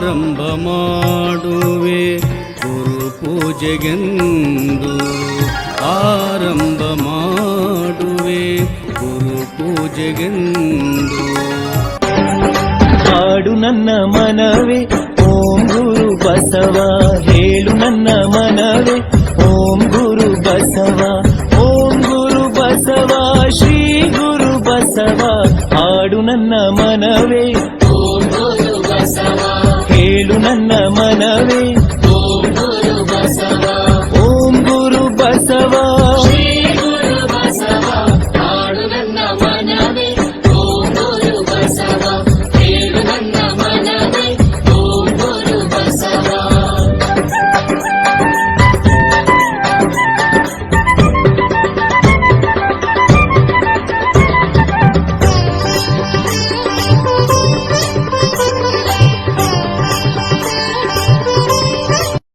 ಆರಂಭ ಮಾಡುವೆ ಗುರು ಪೂಜೆಗೆಂದು ಆರಂಭ ಮಾಡುವೆ ಗುರು ಪೂಜೆಗೆಂದು ಹಾಡು ನನ್ನ ಮನವೇ, ಓಂ ಗುರು ಬಸವ. ಹೇಳು ನನ್ನ ಮನವೇ, ಓಂ ಗುರು ಬಸವ. ಓಂ ಗುರು ಬಸವ, ಶ್ರೀ ಗುರು ಬಸವ. ಹಾಡು ನನ್ನ ಮನವೇ ನನ್ನ ಮನವೇ